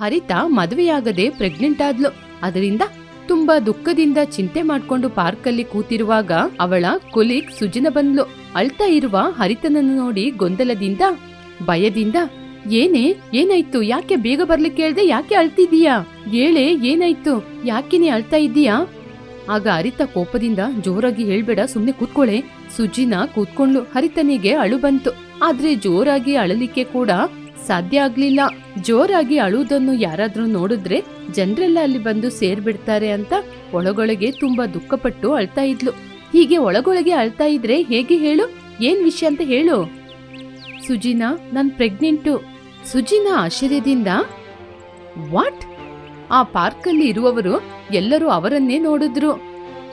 ಹರಿತಾ ಮದುವೆಯಾಗದೆ pregnant ಆದ್ಲು. ಅದರಿಂದ ತುಂಬಾ ದುಃಖದಿಂದ ಚಿಂತೆ ಮಾಡ್ಕೊಂಡು ಪಾರ್ಕಲ್ಲಿ ಕೂತಿರುವಾಗ ಅವಳ ಕೊಲೀಗ್ ಸುಜಿನ ಬಂದ್ಲು. ಅಳ್ತಾ ಇರುವ ಹರಿತನನ್ನು ನೋಡಿ ಗೊಂದಲದಿಂದ, ಭಯದಿಂದ, ಏನೇ, ಏನಾಯ್ತು? ಯಾಕೆ ಬೇಗ ಬರ್ಲಿಕ್ಕೆ ಹೇಳ್ದೆ? ಯಾಕೆ ಅಳ್ತಿದ್ದೀಯಾ? ಹೇಳೆ, ಏನಾಯ್ತು? ಯಾಕೆ ನೀ ಅಳ್ತಾ ಇದ್ದೀಯಾ? ಆಗ ಹರಿತ ಕೋಪದಿಂದ ಜೋರಾಗಿ ಹೇಳ್ಬೇಡ, ಸುಮ್ನೆ ಕೂತ್ಕೊಳ್ಳೆ ಸುಜಿನ ಕೂತ್ಕೊಂಡ್ಲು. ಹರಿತನಿಗೆ ಅಳು ಬಂತು. ಆದ್ರೆ ಜೋರಾಗಿ ಅಳಲಿಕ್ಕೆ ಕೂಡ ಸಾಧ್ಯ ಆಗ್ಲಿಲ್ಲ. ಜೋರಾಗಿ ಅಳುವುದನ್ನು ಯಾರಾದ್ರೂ ನೋಡಿದ್ರೆ ಜನರೆಲ್ಲ ಅಲ್ಲಿ ಬಂದು ಸೇರ್ಬಿಡ್ತಾರೆ ಅಂತ ಒಳಗೊಳಗೆ ತುಂಬಾ ದುಃಖಪಟ್ಟು ಅಳ್ತಾ ಇದ್ಲು. ಹೀಗೆ ಒಳಗೊಳಗೆ ಅಳ್ತಾ ಇದ್ರೆ ಹೇಗೆ ಹೇಳು? ಏನ್ ವಿಷಯ ಅಂತ ಹೇಳು. ಸುಜಿನಾ, ನನ್ ಪ್ರೆಗ್ನೆಂಟು. ಸುಜಿನಾ ಆಶ್ಚರ್ಯದಿಂದ, ವಾಟ್? ಆ ಪಾರ್ಕಲ್ಲಿ ಇರುವವರು ಎಲ್ಲರೂ ಅವರನ್ನೇ ನೋಡಿದ್ರು.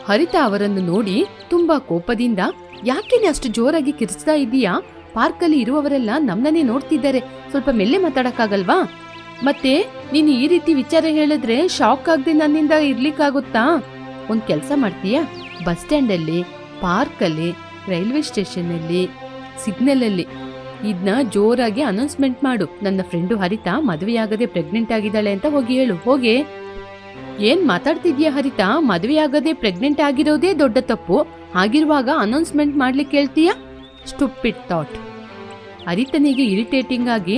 ಹರಿತಾ ಅವರನ್ನು ನೋಡಿ ತುಂಬಾ ಕೋಪದಿಂದ ಯಾಕೆನೆ ಅಷ್ಟು ಜೋರಾಗಿ ಕಿರಿಸ್ತಾ ಇದ್ದೀಯಾ ಪಾರ್ಕಲ್ಲಿ ಇರುವವರೆಲ್ಲ ನಮ್ಮನ್ನೇ ನೋಡ್ತಿದ್ದಾರೆ. ಸ್ವಲ್ಪ ಮೆಲ್ಲೆ ಮಾತಾಡಕ್ಕಾಗಲ್ವಾ? ಮತ್ತೆ, ನೀನು ಈ ರೀತಿ ವಿಚಾರ ಹೇಳಿದ್ರೆ ಶಾಕ್ ಆಗದೆ ನನ್ನಿಂದ ಇರ್ಲಿಕ್ಕಾಗುತ್ತಾ? ಒಂದ್ ಕೆಲಸ ಮಾಡ್ತೀಯಾ? ಬಸ್ ಸ್ಟ್ಯಾಂಡಲ್ಲಿ, ಪಾರ್ಕಲ್ಲಿ, ರೈಲ್ವೆ ಸ್ಟೇಷನ್ನಲ್ಲಿ ಸಿಗ್ನಲಲ್ಲಿ. ಇದನ್ನ ಜೋರಾಗಿ ಅನೌನ್ಸ್ಮೆಂಟ್ ಮಾಡು. ನನ್ನ ಫ್ರೆಂಡು ಹರಿತಾ ಮದುವೆಯಾಗದೆ ಪ್ರೆಗ್ನೆಂಟ್ ಆಗಿದ್ದಾಳೆ ಅಂತ ಹೋಗಿ ಹೇಳು. ಹೋಗೆ. ಏನ್ ಮಾತಾಡ್ತಿದ್ಯಾ ಹರಿತಾ? ಮದುವೆಯಾಗದೆ ಪ್ರೆಗ್ನೆಂಟ್ ಆಗಿರೋದೇ ದೊಡ್ಡ ತಪ್ಪು. ಆಗಿರುವಾಗ ಅನೌನ್ಸ್ಮೆಂಟ್ ಮಾಡ್ಲಿಕ್ಕೆ ಹೇಳ್ತೀಯಾ ಸ್ಟುಪಿಡ್ ಥಾಟ್. ಹರಿತನಿಗೆ ಇರಿಟೇಟಿಂಗ್ ಆಗಿ,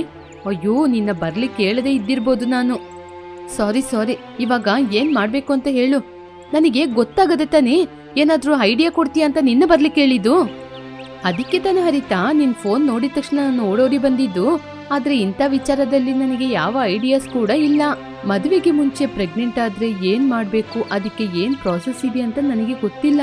ಅಯ್ಯೋ, ನಿನ್ನ ಬರ್ಲಿಕ್ಕೆ ಕೇಳದೆ ಇದ್ದಿರ್ಬೋದು ನಾನು. ಸಾರಿ ಸಾರಿ ಇವಾಗ ಏನ್ ಮಾಡ್ಬೇಕು ಅಂತ ಹೇಳು. ನನಗೆ ಗೊತ್ತಾಗದೆ ತಾನೇ ಏನಾದ್ರೂ ಐಡಿಯಾ ಕೊಡ್ತೀಯ ಅಂತ ನಿನ್ನ ಬರ್ಲಿಕ್ಕೆ ಹೇಳಿದ್ದು ಅದಕ್ಕೆ ತಾನು ಹರಿತಾ ನಿನ್ ಫೋನ್ ನೋಡಿದ ತಕ್ಷಣ ನಾನು ಓಡೋಡಿ ಬಂದಿದ್ದು. ಆದ್ರೆ ಇಂಥ ವಿಚಾರದಲ್ಲಿ ನನಗೆ ಯಾವ ಐಡಿಯಾಸ್ ಕೂಡ ಇಲ್ಲ. ಮದುವೆಗೆ ಮುಂಚೆ ಪ್ರೆಗ್ನೆಂಟ್ ಆದ್ರೆ ಏನ್ ಮಾಡ್ಬೇಕು, ಅದಕ್ಕೆ ಏನ್ ಪ್ರಾಸೆಸ್ ಇದೆ ಅಂತ ನನಗೆ ಗೊತ್ತಿಲ್ಲ.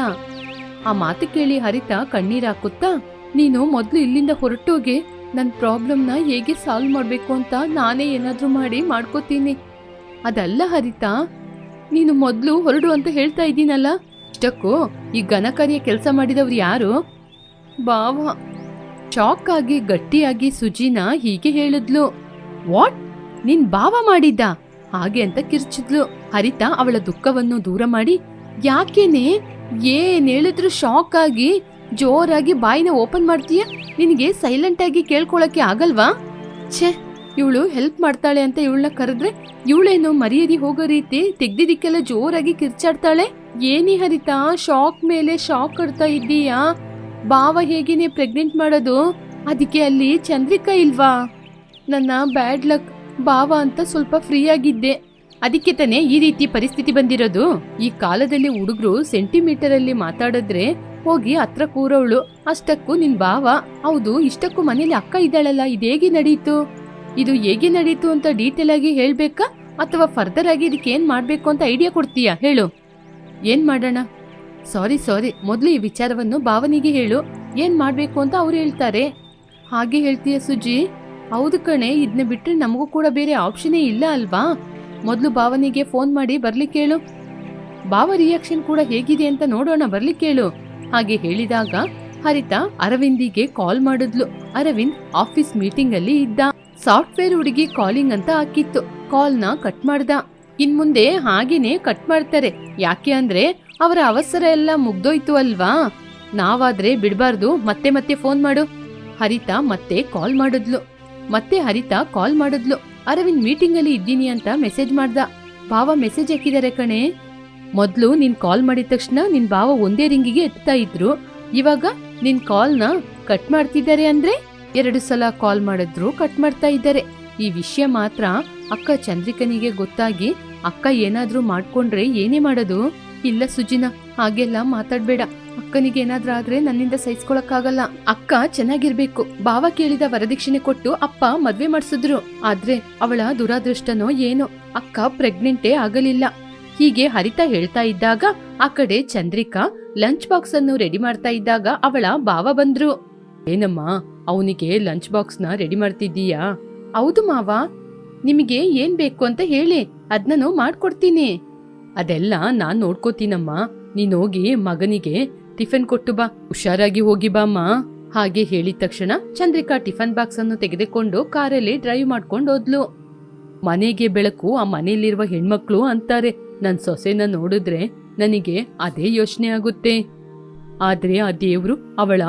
ಆ ಮಾತು ಕೇಳಿ ಹರಿತಾ ಕಣ್ಣೀರ್ ಹಾಕುತ್ತಾ, ನೀನು ಮೊದ್ಲು ಇಲ್ಲಿಂದ ಹೊರಟೋಗಿ ನನ್ ಪ್ರಾಬ್ಲಮ್ನ ಹೇಗೆ ಸಾಲ್ವ್ ಮಾಡಬೇಕು ಅಂತ ನಾನೇ ಏನಾದರೂ ಮಾಡಿ ಮಾಡ್ಕೋತೀನಿ. ಅದಲ್ಲ ಹರಿತಾ, ನೀನು ಮೊದಲು ಹೊರಡು ಅಂತ ಹೇಳ್ತಾ ಇದ್ದೀನಲ್ಲ? ಇಷ್ಟಕ್ಕೂ ಈ ಘನಕಾರ್ಯ ಕೆಲಸ ಮಾಡಿದವ್ರು ಯಾರು? ಬಾವ ಶಾಕ್ ಆಗಿ ಗಟ್ಟಿಯಾಗಿ ಸುಜಿನ ಹೀಗೆ ಹೇಳಿದ್ಲು. ವಾಟ್? ನಿನ್ ಬಾವ ಮಾಡಿದ್ದ? ಹಾಗೆ ಅಂತ ಕಿರ್ಚಿದ್ಲು. ಹರಿತಾ ಅವಳ ದುಃಖವನ್ನು ದೂರ ಮಾಡಿ, ಯಾಕೇನೆ? ಏನ್ ಹೇಳಿದ್ರು ಶಾಕ್ ಆಗಿ ಜೋರಾಗಿ ಬಾಯಿನ ಓಪನ್ ಮಾಡ್ತೀಯ? ನಿನಗೆ ಸೈಲೆಂಟ್ ಆಗಿ ಕೇಳ್ಕೊಳಕ್ಕೆ ಆಗಲ್ವಾ? ಛೇ, ಇವಳು ಹೆಲ್ಪ್ ಮಾಡ್ತಾಳೆ ಅಂತ ಇವಳನ್ನ ಕರೆದ್ರೆ ಇವಳೇನು ಮರ್ಯಾದಿ ಹೋಗೋ ರೀತಿ ತೆಗ್ದಿದ್ದಕ್ಕೆಲ್ಲ ಜೋರಾಗಿ ಕಿರ್ಚಾಡ್ತಾಳೆ? ಏನಿ ಹರಿತಾ ಶಾಕ್ ಮೇಲೆ ಶಾಕ್ ಕಡ್ತಾ ಇದ್ದೀಯಾ? ಬಾವ ಹೇಗೇನೆ ಪ್ರೆಗ್ನೆಂಟ್ ಮಾಡೋದು? ಅದಕ್ಕೆ ಅಲ್ಲಿ ಚಂದ್ರಿಕಾ ಇಲ್ವಾ? ನನ್ನ ಬ್ಯಾಡ್ ಲಕ್ ಬಾವ ಅಂತ ಸ್ವಲ್ಪ ಫ್ರೀ ಆಗಿದ್ದೆ. ಅದಕ್ಕೆ ತಾನೇ ಈ ರೀತಿ ಪರಿಸ್ಥಿತಿ ಬಂದಿರೋದು? ಈ ಕಾಲದಲ್ಲಿ ಹುಡುಗರು ಸೆಂಟಿಮೀಟರ್ ಅಲ್ಲಿ ಮಾತಾಡಿದ್ರೆ ಹೋಗಿ ಹತ್ರ ಕೂರೋಳು ಅಷ್ಟಕ್ಕೂ ನಿನ್ ಬಾವ ಹೌದು, ಇಷ್ಟಕ್ಕೂ ಮನೇಲಿ ಅಕ್ಕ ಇದ್ದಾಳಲ್ಲ, ಇದೇಗೆ ನಡೀತು? ಇದು ಹೇಗೆ ನಡೀತು ಅಂತ ಡೀಟೇಲ್ ಆಗಿ ಹೇಳ್ಬೇಕಾ? ಅಥವಾ ಫರ್ದರ್ ಆಗಿ ಇದಕ್ಕೆ ಏನ್ ಮಾಡ್ಬೇಕು ಅಂತ ಐಡಿಯಾ ಕೊಡ್ತೀಯಾ? ಹೇಳು. ಏನ್ ಮಾಡೋಣ? ಸಾರಿ ಸಾರಿ ಮೊದಲು ಈ ವಿಚಾರವನ್ನು ಭಾವನಿಗೆ ಹೇಳು. ಏನ್ ಮಾಡ್ಬೇಕು ಅಂತ ಅವ್ರು ಹೇಳ್ತಾರೆ. ಹಾಗೆ ಹೇಳ್ತೀಯ ಸುಜಿ? ಹೌದು ಕಣೆ ಇದನ್ನ ಬಿಟ್ರೆ ನಮಗೂ ಕೂಡ ಬೇರೆ ಆಪ್ಷನೇ ಇಲ್ಲ ಅಲ್ವಾ? ಮೊದಲು ಭಾವನಿಗೆ ಫೋನ್ ಮಾಡಿ ಬರ್ಲಿಕ್ಕೆ ಹೇಳು ಭಾವ ರಿಯಾಕ್ಷನ್ ಕೂಡ ಹೇಗಿದೆ ಅಂತ ನೋಡೋಣ ಬರ್ಲಿಕ್ಕೆ ಹೇಳು ಹಾಗೆ ಹೇಳಿದಾಗ ಹರಿತ ಅರವಿಂದಿಗೆ ಕಾಲ್ ಮಾಡಿದ್ಲು. ಅರವಿಂದ್ ಆಫೀಸ್ ಮೀಟಿಂಗ್ ಅಲ್ಲಿ ಇದ್ದ. ಸಾಫ್ಟ್ವೇರ್ ಹುಡುಗಿ ಕಾಲಿಂಗ್ ಅಂತ ಹಾಕಿತ್ತು. ಕಾಲ್ನ ಕಟ್ ಮಾಡ್ದ. ಇನ್ ಮುಂದೆ ಹಾಗೇನೆ ಕಟ್ ಮಾಡ್ತಾರೆ. ಯಾಕೆ ಅಂದ್ರೆ ಅವರ ಅವಸರ ಎಲ್ಲ ಮುಗ್ದೋಯ್ತು ಅಲ್ವಾ? ನಾವಾದ್ರೆ ಬಿಡ್ಬಾರ್ದು. ಮತ್ತೆ ಮತ್ತೆ ಫೋನ್ ಮಾಡು. ಹರಿತ ಮತ್ತೆ ಕಾಲ್ ಮಾಡಿದ್ಲು. ಮತ್ತೆ ಹರಿತ ಕಾಲ್ ಮಾಡಿದ್ಲು. ಅರವಿಂದ್ ಮೀಟಿಂಗ್ ಅಲ್ಲಿ ಇದ್ದೀನಿ ಅಂತ ಮೆಸೇಜ್ ಮಾಡ್ದ. ಭಾವ ಮೆಸೇಜ್ ಹಾಕಿದಾರೆ ಕಣೆ. ಮೊದ್ಲು ನಿನ್ ಕಾಲ್ ಮಾಡಿದ ತಕ್ಷಣ ನಿನ್ ಬಾವ ಒಂದೇ ರಿಂಗಿಗೆ ಎತ್ತಾ ಇದ್ರು. ಇವಾಗ ನಿನ್ ಕಾಲ್ನ ಕಟ್ ಮಾಡ್ತಿದ್ದಾರೆ ಅಂದ್ರೆ ಎರಡು ಸಲ ಕಾಲ್ ಮಾಡಿದ್ರು ಕಟ್ ಮಾಡ್ತಾ ಇದ್ದಾರೆ. ಈ ವಿಷಯ ಮಾತ್ರ ಅಕ್ಕ ಚಂದ್ರಿಕನಿಗೆ ಗೊತ್ತಾಗಿ ಅಕ್ಕ ಏನಾದ್ರೂ ಮಾಡ್ಕೊಂಡ್ರೆ ಏನೇ ಮಾಡೋದು? ಇಲ್ಲ ಸುಜಿನ, ಹಾಗೆಲ್ಲ ಮಾತಾಡ್ಬೇಡ. ಅಕ್ಕನಿಗೆ ಏನಾದ್ರೂ ಆದ್ರೆ ನನ್ನಿಂದ ಸಹಿಸ್ಕೊಳಕ್ಕಾಗಲ್ಲ. ಅಕ್ಕ ಚೆನ್ನಾಗಿರ್ಬೇಕು. ಭಾವ ಕೇಳಿದ ವರದಕ್ಷಿಣೆ ಕೊಟ್ಟು ಅಪ್ಪ ಮದ್ವೆ ಮಾಡಿಸಿದ್ರು. ಆದ್ರೆ ಅವಳ ದುರಾದೃಷ್ಟನೋ ಏನೋ. ಅಕ್ಕ ಪ್ರೆಗ್ನೆಂಟೇ ಆಗಲಿಲ್ಲ. ಹೀಗೆ ಹರಿತಾ ಹೇಳ್ತಾ ಇದ್ದಾಗ ಆ ಕಡೆ ಚಂದ್ರಿಕಾ ಲಂಚ್ ಬಾಕ್ಸ್ ಅನ್ನು ರೆಡಿ ಮಾಡ್ತಾ ಇದ್ದಾಗ ಅವಳ ಬಾವ ಬಂದ್ರು. ಏನಮ್ಮ, ಅವನಿಗೆ ಲಂಚ್ ಬಾಕ್ಸ್ನ ರೆಡಿ ಮಾಡ್ತಿದ್ದೀಯಾ? ಹೌದು ಮಾವ, ನಿಮಗೆ ಏನ್ ಬೇಕು ಅಂತ ಹೇಳಿ ಅದ್ನೂ ಮಾಡ್ಕೊಡ್ತೀನಿ. ಅದೆಲ್ಲ ನಾನ್ ನೋಡ್ಕೋತೀನಮ್ಮ, ನೀನ್ ಹೋಗಿ ಮಗನಿಗೆ ಟಿಫನ್ ಕೊಟ್ಟು ಬಾ, ಹುಷಾರಾಗಿ ಹೋಗಿ ಬಾ ಅಮ್ಮ. ಹಾಗೆ ಹೇಳಿದ ತಕ್ಷಣ ಚಂದ್ರಿಕಾ ಟಿಫನ್ ಬಾಕ್ಸ್ ಅನ್ನು ತೆಗೆದುಕೊಂಡು ಕಾರಲ್ಲಿ ಡ್ರೈವ್ ಮಾಡ್ಕೊಂಡು ಹೋದ್ಲು. ಮನೆಗೆ ಬೆಳಕು ಆ ಮನೆಯಲ್ಲಿರುವ ಹೆಣ್ಮಕ್ಳು ಅಂತಾರೆ ನನ್ ಸೊಸೆನ ನೋಡಿದ್ರೆ ನನಗೆ ಅದೇ ಯೋಚನೆ ಆಗುತ್ತೆ. ಆದ್ರೆ ಆ ದೇವ್ರು ಅವಳ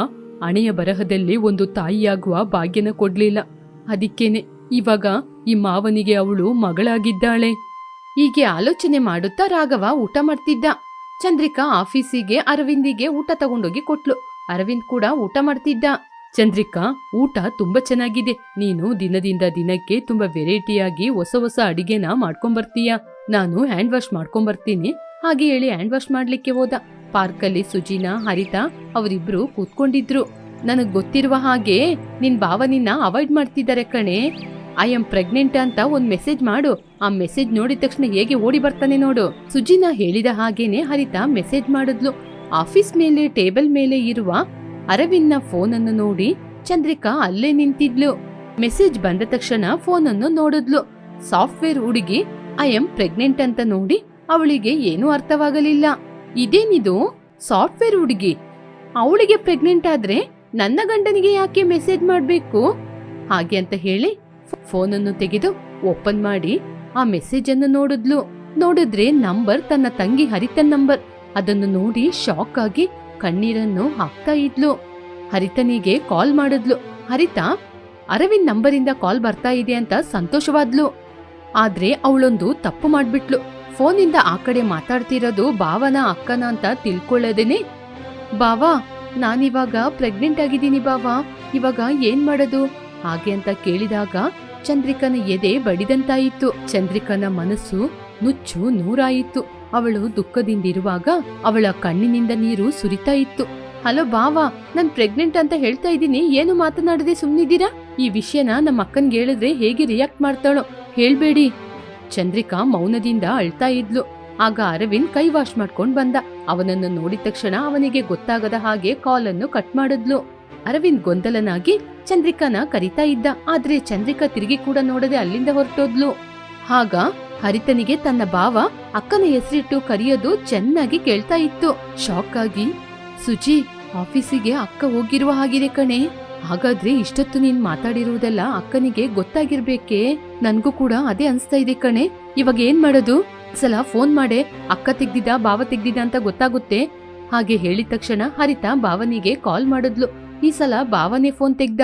ಹಣೆಯ ಬರಹದಲ್ಲಿ ಒಂದು ತಾಯಿಯಾಗುವ ಭಾಗ್ಯನ ಕೊಡ್ಲಿಲ್ಲ. ಅದಕ್ಕೇನೆ ಇವಾಗ ಈ ಮಾವನಿಗೆ ಅವಳು ಮಗಳಾಗಿದ್ದಾಳೆ. ಹೀಗೆ ಆಲೋಚನೆ ಮಾಡುತ್ತಾ ರಾಘವ ಊಟ ಮಾಡ್ತಿದ್ದ. ಚಂದ್ರಿಕಾ ಆಫೀಸಿಗೆ, ಅರವಿಂದಿಗೆ ಊಟ ತಗೊಂಡೋಗಿ ಕೊಟ್ಲು. ಅರವಿಂದ್ ಕೂಡ ಊಟ ಮಾಡ್ತಿದ್ದ. ಚಂದ್ರಿಕಾ, ಊಟ ತುಂಬಾ ಚೆನ್ನಾಗಿದೆ. ನೀನು ದಿನದಿಂದ ದಿನಕ್ಕೆ ತುಂಬಾ ವೆರೈಟಿಯಾಗಿ ಹೊಸ ಹೊಸ ಅಡಿಗೆನ ಮಾಡ್ಕೊಂಬರ್ತೀಯ ನಾನು ಹ್ಯಾಂಡ್ ವಾಶ್ ಮಾಡ್ಕೊಂಬರ್ತೀನಿ. ಹಾಗೆ ಹೇಳಿ ಹ್ಯಾಂಡ್ ವಾಶ್ ಮಾಡ್ಲಿಕ್ಕೆ ಹೋದ. ಪಾರ್ಕಲ್ಲಿ ಸುಜಿನಾ, ಹರಿತಾ ಅವರಿಬ್ರು ಕೂತ್ಕೊಂಡಿದ್ರು. ನನಗ್ ಗೊತ್ತಿರುವ ಹಾಗೆ ನಿನ್ ಭಾವನಿನ ಅವಾಯ್ಡ್ ಮಾಡ್ತಿದ್ದಾರೆ ಕಣೆ. ಐ ಆಮ್ ಪ್ರೆಗ್ನೆಂಟ್ ಅಂತ ಒಂದ್ ಮೆಸೇಜ್ ಮಾಡು. ಆ ಮೆಸೇಜ್ ನೋಡಿದ ತಕ್ಷಣ ಹೇಗೆ ಓಡಿ ಬರ್ತಾನೆ ನೋಡು. ಸುಜಿನಾ ಹೇಳಿದ ಹಾಗೇನೆ ಹರಿತಾ ಮೆಸೇಜ್ ಮಾಡಿದ್ಲು. ಆಫೀಸ್ ಮೇಲೆ, ಟೇಬಲ್ ಮೇಲೆ ಇರುವ ಅರವಿಂದ್ನ ಫೋನ್ ಅನ್ನು ನೋಡಿ ಚಂದ್ರಿಕಾ ಅಲ್ಲೇ ನಿಂತಿದ್ಲು. ಮೆಸೇಜ್ ಬಂದ ತಕ್ಷಣ ಫೋನ್ ಅನ್ನು ನೋಡಿದ್ಲು. ಸಾಫ್ಟ್ವೇರ್ ಹುಡುಗಿ ಐ ಆಮ್ ಪ್ರೆಗ್ನೆಂಟ್ ಅಂತ ನೋಡಿ ಅವಳಿಗೆ ಏನೂ ಅರ್ಥವಾಗಲಿಲ್ಲ. ಇದೇನಿದು? ಸಾಫ್ಟ್ವೇರ್ ಹುಡುಗಿ. ಅವಳಿಗೆ ಪ್ರೆಗ್ನೆಂಟ್ ಆದ್ರೆ ನನ್ನ ಗಂಡನಿಗೆ ಯಾಕೆ ಮೆಸೇಜ್ ಮಾಡಬೇಕು? ಹಾಗೆ ಅಂತ ಹೇಳಿ ಫೋನ್ ಅನ್ನು ತೆಗೆದು ಓಪನ್ ಮಾಡಿ ಆ ಮೆಸೇಜ್ ಅನ್ನು ನೋಡಿದ್ಲು. ನೋಡಿದ್ರೆ ನಂಬರ್ ತನ್ನ ತಂಗಿ ಹರಿತನ್ ನಂಬರ್. ಅದನ್ನು ನೋಡಿ ಶಾಕ್ ಆಗಿ ಕಣ್ಣೀರನ್ನು ಹಾಕ್ತಾ ಇದ್ಲು. ಹರಿತನಿಗೆ ಕಾಲ್ ಮಾಡಿದ್ಲು. ಹರಿತ, ಅರವಿಂದ್ ನಂಬರಿಂದ ಕಾಲ್ ಬರ್ತಾ ಇದೆ ಅಂತ ಸಂತೋಷವಾದ್ಲು. ಆದ್ರೆ ಅವಳೊಂದು ತಪ್ಪು ಮಾಡ್ಬಿಟ್ಲು. ಫೋನಿಂದ ಆ ಕಡೆ ಮಾತಾಡ್ತಿರೋದು ಭಾವನ ಅಕ್ಕನ ಅಂತ ತಿಳ್ಕೊಳ್ಳೋದೇನೆ? ಬಾವಾ ನಾನಿವಾಗ ಪ್ರೆಗ್ನೆಂಟ್ ಆಗಿದ್ದೀನಿ ಬಾವಾ ಇವಾಗ ಏನ್ ಮಾಡೋದು? ಹಾಗೆ ಅಂತ ಕೇಳಿದಾಗ ಚಂದ್ರಿಕನ ಎದೆ ಬಡಿದಂತಾಯಿತು. ಚಂದ್ರಿಕನ ಮನಸ್ಸು ನುಚ್ಚು ನೂರಾಯಿತು. ಅವಳು ದುಃಖದಿಂದಿರುವಾಗ ಅವಳ ಕಣ್ಣಿನಿಂದ ನೀರು ಸುರಿತಾ ಇತ್ತು ಹಲೋ ಬಾವಾ ನಾನ್ ಪ್ರೆಗ್ನೆಂಟ್ ಅಂತ ಹೇಳ್ತಾ ಇದ್ದೀನಿ. ಏನು ಮಾತನಾಡದೆ ಸುಮ್ನಿದ್ದೀರಾ? ಈ ವಿಷಯನ ನಮ್ಮ ಅಕ್ಕನ್ಗೆ ಹೇಳಿದ್ರೆ ಹೇಗೆ ರಿಯಾಕ್ಟ್ ಮಾಡ್ತಾಳೋ ಹೇಳ್ಬೇಡಿ. ಚಂದ್ರಿಕಾ ಮೌನದಿಂದ ಅಳ್ತಾ ಇದ್ಲು. ಆಗ ಅರವಿಂದ್ ಕೈ ವಾಶ್ ಮಾಡ್ಕೊಂಡ್ ಬಂದ. ಅವನನ್ನು ನೋಡಿದ ತಕ್ಷಣ ಅವನಿಗೆ ಗೊತ್ತಾಗದ ಹಾಗೆ ಕಾಲ್ ಅನ್ನು ಕಟ್ ಮಾಡಿದ್ಲು. ಅರವಿಂದ್ ಗೊಂದಲನಾಗಿ ಚಂದ್ರಿಕಾನ ಕರಿತಾ ಇದ್ದ. ಆದ್ರೆ ಚಂದ್ರಿಕಾ ತಿರುಗಿ ಕೂಡ ನೋಡದೆ ಅಲ್ಲಿಂದ ಹೊರಟೋದ್ಲು. ಆಗ ಹರಿತನಿಗೆ ತನ್ನ ಭಾವ ಅಕ್ಕನ ಹೆಸರಿಟ್ಟು ಕರೆಯೋದು ಚೆನ್ನಾಗಿ ಕೇಳ್ತಾ ಇತ್ತು. ಶಾಕ್ ಆಗಿ ಸುಜಿ ಆಫೀಸಿಗೆ ಅಕ್ಕ ಹೋಗಿರುವ ಹಾಗಿದೆ ಕಣೆ. ಹಾಗಾದ್ರೆ ಇಷ್ಟೊತ್ತು ನೀನ್ ಮಾತಾಡಿರುವುದೆಲ್ಲ ಅಕ್ಕನಿಗೆ ಗೊತ್ತಾಗಿರ್ಬೇಕೆ? ನನ್ಗೂ ಕೂಡ ಅದೇ ಅನ್ಸ್ತಾ ಇದೆ ಕಣೆ. ಇವಾಗ ಏನ್ ಮಾಡೋದು? ಸಲ ಫೋನ್ ಮಾಡೆ. ಅಕ್ಕ ತೆಗ್ದಿದ ಬಾವ ತೆಗ್ದಿದ ಅಂತ ಗೊತ್ತಾಗುತ್ತೆ. ಹಾಗೆ ಹೇಳಿದ ತಕ್ಷಣ ಹರಿತ ಭಾವನಿಗೆ ಕಾಲ್ ಮಾಡಿದ್ಲು. ಈ ಸಲ ಭಾವನೆ ಫೋನ್ ತೆಗ್ದ.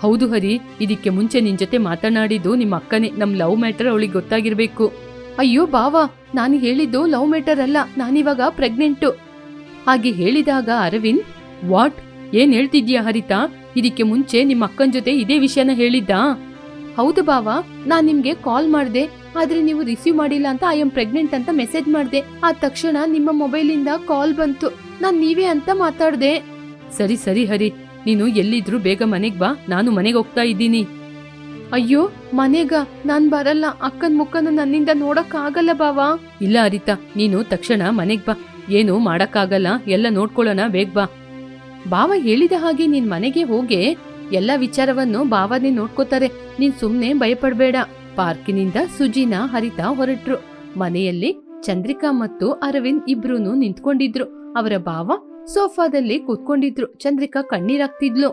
ಹೌದು ಹರಿ, ಇದಕ್ಕೆ ಮುಂಚೆ ನಿನ್ ಜೊತೆ ಮಾತನಾಡಿದ್ದು ನಿಮ್ಮ ಅಕ್ಕನೇ. ನಮ್ ಲವ್ ಮ್ಯಾಟರ್ ಅವಳಿಗೆ ಗೊತ್ತಾಗಿರ್ಬೇಕು. ಅಯ್ಯೋ ಬಾವ ನಾನು ಹೇಳಿದ್ದು ಲವ್ ಮ್ಯಾಟರ್ ಅಲ್ಲ. ನಾನಿವಾಗ ಪ್ರೆಗ್ನೆಂಟು. ಹಾಗೆ ಹೇಳಿದಾಗ ಅರವಿಂದ್, ವಾಟ್? ಏನ್ ಹೇಳ್ತಿದ್ಯಾ ಹರಿತಾ? ಇದಕ್ಕೆ ಮುಂಚೆ ನಿಮ್ಮ ಅಕ್ಕನ ಜೊತೆ ಇದೇ ವಿಷಯನ ಹೇಳಿದ್ದಾ? ಹೌದು ಬಾವ, ನಾನ್ ನಿಮ್ಗೆ ಕಾಲ್ ಮಾಡಿದೆ, ಆದ್ರೆ ನೀವು ರಿಸೀವ್ ಮಾಡಿಲ್ಲ ಅಂತ ಐ ಆಮ್ ಪ್ರೆಗ್ನೆಂಟ್ ಅಂತ ಮೆಸೇಜ್ ಮಾಡಿದೆ. ಆ ತಕ್ಷಣ ನಿಮ್ಮ ಮೊಬೈಲಿಂದ ಕಾಲ್ ಬಂತು. ನಾನ್ ನೀವೇ ಅಂತ ಮಾತಾಡ್ದೆ. ಸರಿ ಸರಿ ಹರಿ, ನೀನು ಎಲ್ಲಿದ್ರು ಬೇಗ ಮನೆಗ್ ಬಾ, ನಾನು ಮನೆಗೆ ಹೋಗ್ತಾ ಇದ್ದೀನಿ. ಅಯ್ಯೋ, ಮನೆಗ? ನಾನ್ ಬರಲ್ಲ. ಅಕ್ಕನ್ ಮುಖನ ನನ್ನಿಂದ ನೋಡಕ್ ಆಗಲ್ಲ ಬಾವ. ಇಲ್ಲ ಅರಿತಾ ನೀನು ತಕ್ಷಣ ಮನೆಗ್ ಬಾ. ಏನು ಮಾಡಕ್ಕಾಗಲ್ಲ. ಎಲ್ಲ ನೋಡ್ಕೊಳ್ಳೋಣ, ಬೇಗ ಬಾ. ಬಾವ ಹೇಳಿದ ಹಾಗೆ ನಿನ್ ಮನೆಗೆ ಹೋಗಿ. ಎಲ್ಲ ವಿಚಾರವನ್ನು ಬಾವನೇ ನೋಡ್ಕೋತಾರೆ. ನೀನ್ ಸುಮ್ನೆ ಭಯಪಡ್ಬೇಡ. ಪಾರ್ಕಿನಿಂದ ಸುಜಿನ, ಹರಿತಾ ಹೊರಟ್ರು. ಮನೆಯಲ್ಲಿ ಚಂದ್ರಿಕಾ ಮತ್ತು ಅರವಿಂದ್ ಇಬ್ರು ನಿಂತ್ಕೊಂಡಿದ್ರು. ಅವರ ಬಾವ ಸೋಫಾದಲ್ಲಿ ಕೂತ್ಕೊಂಡಿದ್ರು. ಚಂದ್ರಿಕಾ ಕಣ್ಣೀರಾಗ್ತಿದ್ಲು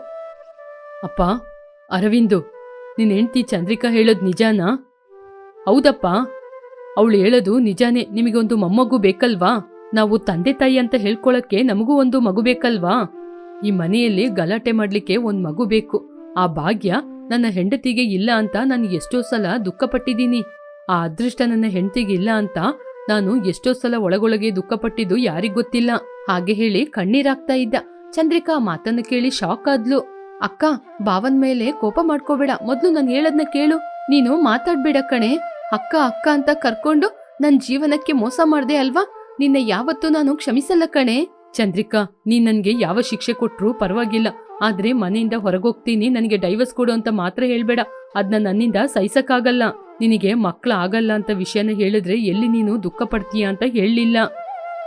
ಅಪ್ಪ, ಅರವಿಂದ್, ನಿನ್ ಹೆಂಡ್ತಿ ಚಂದ್ರಿಕಾ ಹೇಳೋದ್ ನಿಜಾನಾ? ಹೌದಪ್ಪ. ಅವಳು ಹೇಳೋದು ನಿಜಾನೇ. ನಿಮಗೊಂದು ಮೊಮ್ಮಗು ಬೇಕಲ್ವಾ? ನಾವು ತಂದೆ ತಾಯಿ ಅಂತ ಹೇಳ್ಕೊಳಕ್ಕೆ ನಮಗೂ ಒಂದು ಮಗು ಬೇಕಲ್ವಾ? ಈ ಮನೆಯಲ್ಲಿ ಗಲಾಟೆ ಮಾಡ್ಲಿಕ್ಕೆ ಒಂದ್ ಮಗು ಬೇಕು. ಆ ಭಾಗ್ಯ ನನ್ನ ಹೆಂಡತಿಗೆ ಇಲ್ಲ ಅಂತ ನಾನು ಎಷ್ಟೋ ಸಲ ದುಃಖಪಟ್ಟಿದ್ದೀನಿ. ಆ ಅದೃಷ್ಟ ನನ್ನ ಹೆಂಡತಿಗೆ ಇಲ್ಲ ಅಂತ ನಾನು ಎಷ್ಟೋ ಸಲ ಒಳಗೊಳಗೆ ದುಃಖಪಟ್ಟಿದ್ದು ಯಾರಿಗ್ ಗೊತ್ತಿಲ್ಲ. ಹಾಗೆ ಹೇಳಿ ಕಣ್ಣೀರಾಗ್ತಾ ಇದ್ದ. ಚಂದ್ರಿಕಾ ಮಾತನ್ನು ಕೇಳಿ ಶಾಕ್ ಆದ್ಲು. ಅಕ್ಕ ಬಾವನ್ ಮೇಲೆ ಕೋಪ ಮಾಡ್ಕೋಬೇಡ. ಮೊದ್ಲು ನಾನು ಹೇಳದ್ನ ಕೇಳು. ನೀನು ಮಾತಾಡ್ಬೇಡ ಕಣೆ. ಅಕ್ಕ ಅಕ್ಕ ಅಂತ ಕರ್ಕೊಂಡು ನನ್ ಜೀವನಕ್ಕೆ ಮೋಸ ಮಾಡ್ದೆ ಅಲ್ವಾ? ನಿನ್ನ ಯಾವತ್ತೂ ನಾನು ಕ್ಷಮಿಸಲ್ಲ ಕಣೆ. ಚಂದ್ರಿಕಾ, ನೀನ್ ನನ್ಗೆ ಯಾವ ಶಿಕ್ಷೆ ಕೊಟ್ರೂ ಪರವಾಗಿಲ್ಲ. ಆದ್ರೆ ಮನೆಯಿಂದ ಹೊರಗೋಗ್ತೀನಿ, ನನಗೆ ಡೈವರ್ಸ್ ಕೊಡು ಅಂತ ಮಾತ್ರ ಹೇಳ್ಬೇಡ. ಅದ್ನ ನನ್ನಿಂದ ಸಹಿಸಕ್ಕಾಗಲ್ಲ. ನಿನಗೆ ಮಕ್ಳ ಆಗಲ್ಲ ಅಂತ ವಿಷಯನ ಹೇಳಿದ್ರೆ ಎಲ್ಲಿ ನೀನು ದುಃಖ ಪಡ್ತೀಯ ಅಂತ ಹೇಳಲಿಲ್ಲ.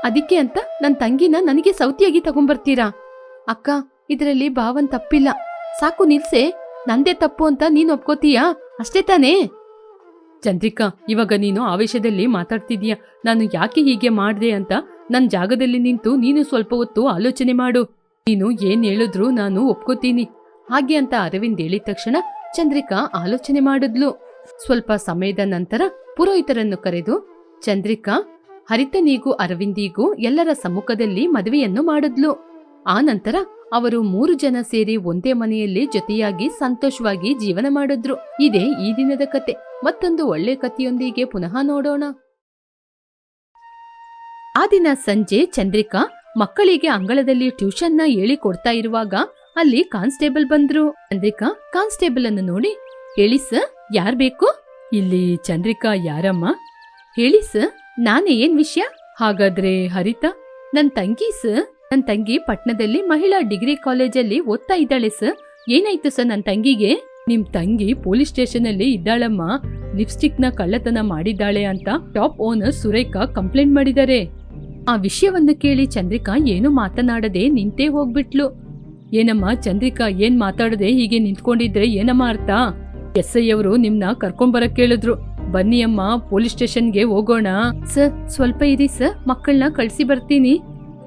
ಅದಕ್ಕೆ ಅಂತ ನನ್ ತಂಗಿನ ನನಗೆ ಸೌತಿಯಾಗಿ ತಗೊಂಬರ್ತೀರಾ? ಅಕ್ಕ, ಇದರಲ್ಲಿ ಭಾವನ್ ತಪ್ಪಿಲ್ಲ. ಸಾಕು ನಿಲ್ಸೆ, ನಂದೇ ತಪ್ಪು ಅಂತ ನೀನ್ ಒಪ್ಕೋತೀಯಾ? ಅಷ್ಟೇ ತಾನೇ? ಚಂದ್ರಿಕಾ, ಇವಾಗ ನೀನು ಆವೇಶದಲ್ಲಿ ಮಾತಾಡ್ತಿದೀಯ ನಾನು ಯಾಕೆ ಹೀಗೆ ಮಾಡ್ದೆ ಅಂತ? ನನ್ನ ಜಾಗದಲ್ಲಿ ನಿಂತು ನೀನು ಸ್ವಲ್ಪ ಹೊತ್ತು ಆಲೋಚನೆ ಮಾಡು. ನೀನು ಏನ್ ಹೇಳಿದ್ರು ನಾನು ಒಪ್ಕೋತೀನಿ. ಹಾಗೆ ಅಂತ ಅರವಿಂದ್ ಹೇಳಿದ ತಕ್ಷಣ ಚಂದ್ರಿಕಾ ಆಲೋಚನೆ ಮಾಡಿದ್ಲು. ಸ್ವಲ್ಪ ಸಮಯದ ನಂತರ ಪುರೋಹಿತರನ್ನು ಕರೆದು, ಚಂದ್ರಿಕಾ ಹರಿತನಿಗೂ ಅರವಿಂದಿಗೂ ಎಲ್ಲರ ಸಮ್ಮುಖದಲ್ಲಿ ಮದುವೆಯನ್ನು ಮಾಡಿದ್ಲು. ಆ ನಂತರ ಅವರು ಮೂರು ಜನ ಸೇರಿ ಒಂದೇ ಮನೆಯಲ್ಲಿ ಜೊತೆಯಾಗಿ ಸಂತೋಷವಾಗಿ ಜೀವನ ಮಾಡಿದ್ರು. ಇದೇ ಈ ದಿನದ ಕತೆ. ಮತ್ತೊಂದು ಒಳ್ಳೆ ಕಥೆಯೊಂದಿಗೆ ಪುನಃ ನೋಡೋಣ. ಆ ದಿನ ಸಂಜೆ ಚಂದ್ರಿಕಾ ಮಕ್ಕಳಿಗೆ ಅಂಗಳದಲ್ಲಿ ಟ್ಯೂಷನ್ನ ಹೇಳಿ ಕೊಡ್ತಾ ಇರುವಾಗ ಅಲ್ಲಿ ಕಾನ್ಸ್ಟೇಬಲ್ ಬಂದ್ರು. ಚಂದ್ರಿಕಾ ಕಾನ್ಸ್ಟೇಬಲ್ ಅನ್ನು ನೋಡಿ, ಹೇಳಿ ಸರ್, ಯಾರ್ ಬೇಕು? ಇಲ್ಲಿ ಚಂದ್ರಿಕಾ ಯಾರಮ್ಮ? ಹೇಳಿ ಸರ್, ನಾನೇ ಏನ್ ವಿಷಯ? ಹಾಗಾದ್ರೆ ಹರಿತಾ, ನನ್ ತಂಗಿ ಸರ್. ನನ್ ತಂಗಿ ಪಟ್ನದಲ್ಲಿ ಮಹಿಳಾ ಡಿಗ್ರಿ ಕಾಲೇಜಲ್ಲಿ ಓದ್ತಾ ಇದ್ದಾಳೆ ಸರ್. ಏನಾಯ್ತು ಸರ್ ನನ್ನ ತಂಗಿಗೆ? ನಿಮ್ ತಂಗಿ ಪೊಲೀಸ್ ಸ್ಟೇಷನ್ ಅಲ್ಲಿ ಇದ್ದಾಳಮ್ಮ. ಲಿಪ್ಸ್ಟಿಕ್ನ ಕಳ್ಳತನ ಮಾಡಿದ್ದಾಳೆ ಅಂತ ಟಾಪ್ ಓನರ್ ಸುರೇಖಾ ಕಂಪ್ಲೇಂಟ್ ಮಾಡಿದ್ದಾರೆ. ಆ ವಿಷಯವನ್ನು ಕೇಳಿ ಚಂದ್ರಿಕಾ ಏನು ಮಾತನಾಡದೆ ನಿಂತೇ ಹೋಗ್ಬಿಟ್ಲು. ಏನಮ್ಮ ಚಂದ್ರಿಕಾ ಏನ್ ಮಾತಾಡದೆ ಹೀಗೆ ನಿಂತ್ಕೊಂಡಿದ್ರೆ ಏನಮ್ಮ ಅರ್ಥ? ಎಸ್ ಐ ಅವರು ನಿಮ್ನ ಕರ್ಕೊಂಬರಕ್ ಕೇಳಿದ್ರು. ಬನ್ನಿ ಅಮ್ಮ ಪೊಲೀಸ್ ಸ್ಟೇಷನ್ಗೆ ಹೋಗೋಣ. ಸರ್, ಸ್ವಲ್ಪ ಇರಿ ಸರ್ ಮಕ್ಕಳನ್ನ ಕಳ್ಸಿ ಬರ್ತೀನಿ.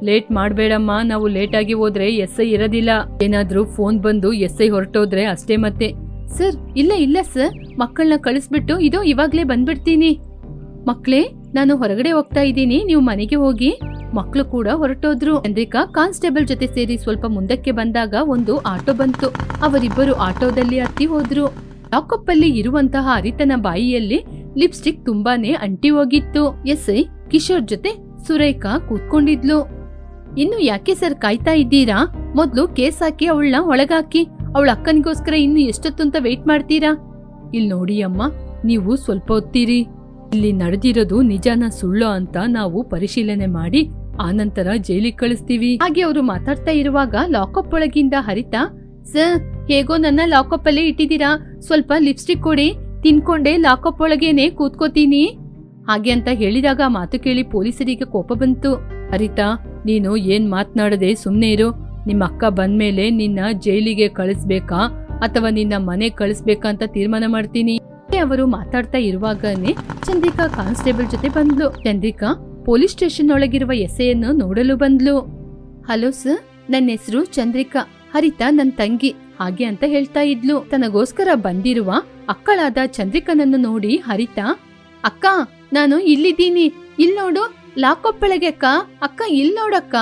ಲೇಟ್ ಮಾಡಬೇಡಮ್ಮ. ನಾವು ಲೇಟ್ ಆಗಿ ಹೋದ್ರೆ ಎಸ್ ಐ ಇರೋದಿಲ್ಲ. ಏನಾದ್ರೂ ಫೋನ್ ಬಂದು ಎಸ್ ಐ ಹೊರಟೋದ್ರೆ ಅಷ್ಟೇ ಮತ್ತೆ. ಸರ್, ಇಲ್ಲ ಇಲ್ಲ ಸರ್. ಮಕ್ಕಳನ್ನ ಕಳಿಸ್ಬಿಟ್ಟು ಇದು ಇವಾಗ್ಲೇ ಬಂದ್ಬಿಡ್ತೀನಿ. ಮಕ್ಕಳೇ ನಾನು ಹೊರಗಡೆ ಹೋಗ್ತಾ ಇದ್ದೀನಿ. ನೀವು ಮನೆಗೆ ಹೋಗಿ ಮಕ್ಕಳು ಕೂಡ ಹೊರಟೋದ್ರು. ಚಂದ್ರಿಕಾ ಕಾನ್ಸ್ಟೇಬಲ್ ಜೊತೆ ಸೇರಿ ಸ್ವಲ್ಪ ಮುಂದಕ್ಕೆ ಬಂದಾಗ ಒಂದು ಆಟೋ ಬಂತು. ಅವರಿಬ್ಬರು ಆಟೋದಲ್ಲಿ ಹತ್ತಿ ಹೋದ್ರು. ಲಾಕಪ್ ಅಲ್ಲಿ ಇರುವಂತಹ ಅರಿತನ ಬಾಯಿಯಲ್ಲಿ ಲಿಪ್ಸ್ಟಿಕ್ ತುಂಬಾನೇ ಅಂಟಿ ಹೋಗಿತ್ತು. ಎಸ್ ಐ ಕಿಶೋರ್ ಜೊತೆ ಸುರೇಖಾ ಕೂತ್ಕೊಂಡಿದ್ಲು. ಇನ್ನು ಯಾಕೆ ಸರ್ ಕಾಯ್ತಾ ಇದ್ದೀರಾ? ಮೊದ್ಲು ಕೇಸ್ ಹಾಕಿ ಅವಳನ್ನ ಒಳಗಾಕಿ. ಅವಳ ಅಕ್ಕನಿಗೋಸ್ಕರ ಇನ್ನು ಎಷ್ಟೊತ್ತು ಅಂತ ವೇಟ್ ಮಾಡ್ತೀರಾ? ಇಲ್ಲಿ ನೋಡಿ ಅಮ್ಮ, ನೀವು ಸ್ವಲ್ಪ ಹೊತ್ತೀರಿ. ಇಲ್ಲಿ ನಡೆದಿರೋದು ನಿಜಾನ ಸುಳ್ಳು ಅಂತ ನಾವು ಪರಿಶೀಲನೆ ಮಾಡಿ, ಆನಂತರ ಜೈಲಿಗೆ ಕಳಿಸ್ತೀವಿ. ಹಾಗೆ ಅವರು ಮಾತಾಡ್ತಾ ಇರುವಾಗ ಲಾಕಪ್ ಒಳಗಿಂದ ಹರಿತಾ, ಸರ್, ಹೇಗೋ ನನ್ನ ಲಾಕಪ್ ಅಲ್ಲೇ ಇಟ್ಟಿದ್ದೀರಾ? ಸ್ವಲ್ಪ ಲಿಪ್ಸ್ಟಿಕ್ ಕೊಡಿ, ತಿನ್ಕೊಂಡೆ ಲಾಕಪ್ ಒಳಗೇನೆ ಕೂತ್ಕೋತೀನಿ. ಹಾಗೆ ಅಂತ ಹೇಳಿದಾಗ ಮಾತು ಕೇಳಿ ಪೊಲೀಸರಿಗೆ ಕೋಪ ಬಂತು. ಹರಿತಾ ನೀನು ಏನ್ ಮಾತನಾಡದೆ ಸುಮ್ನೆ ಇರು. ನಿಮ್ಮ ಅಕ್ಕ ಬಂದ್ಮೇಲೆ ನಿನ್ನ ಜೈಲಿಗೆ ಕಳಿಸ್ಬೇಕಾ? ಅಥವಾ ನಿನ್ನ ಮನೆ ಕಳಿಸ್ಬೇಕಾ ಅಂತ ತೀರ್ಮಾನ ಮಾಡ್ತೀನಿ. ಅವರು ಮಾತಾಡ್ತಾ ಇರುವಾಗನೇ ಚಂದ್ರಿಕಾ ಕಾನ್ಸ್ಟೇಬಲ್ ಜೊತೆ ಬಂದ್ಲು. ಚಂದ್ರಿಕಾ ಪೊಲೀಸ್ ಸ್ಟೇಷನ್ ಒಳಗಿರುವ ಎಸೆಯನ್ನು ನೋಡಲು ಬಂದ್ಲು. ಹಲೋ ಸರ್, ನನ್ನ ಹೆಸರು ಚಂದ್ರಿಕಾ. ಹರಿತಾ ನನ್ ತಂಗಿ. ಹಾಗೆ ಅಂತ ಹೇಳ್ತಾ ಇದ್ಲು. ತನಗೋಸ್ಕರ ಬಂದಿರುವ ಅಕ್ಕಳಾದ ಚಂದ್ರಿಕನನ್ನು ನೋಡಿ ಹರಿತಾ, ಅಕ್ಕ, ನಾನು ಇಲ್ಲಿದ್ದೀನಿ. ಇಲ್ಲಿ ನೋಡು ಲಾಕಪ್ ಒಳಗೆ ಅಕ್ಕ? ಅಕ್ಕ ಇಲ್ ನೋಡಕ್ಕ?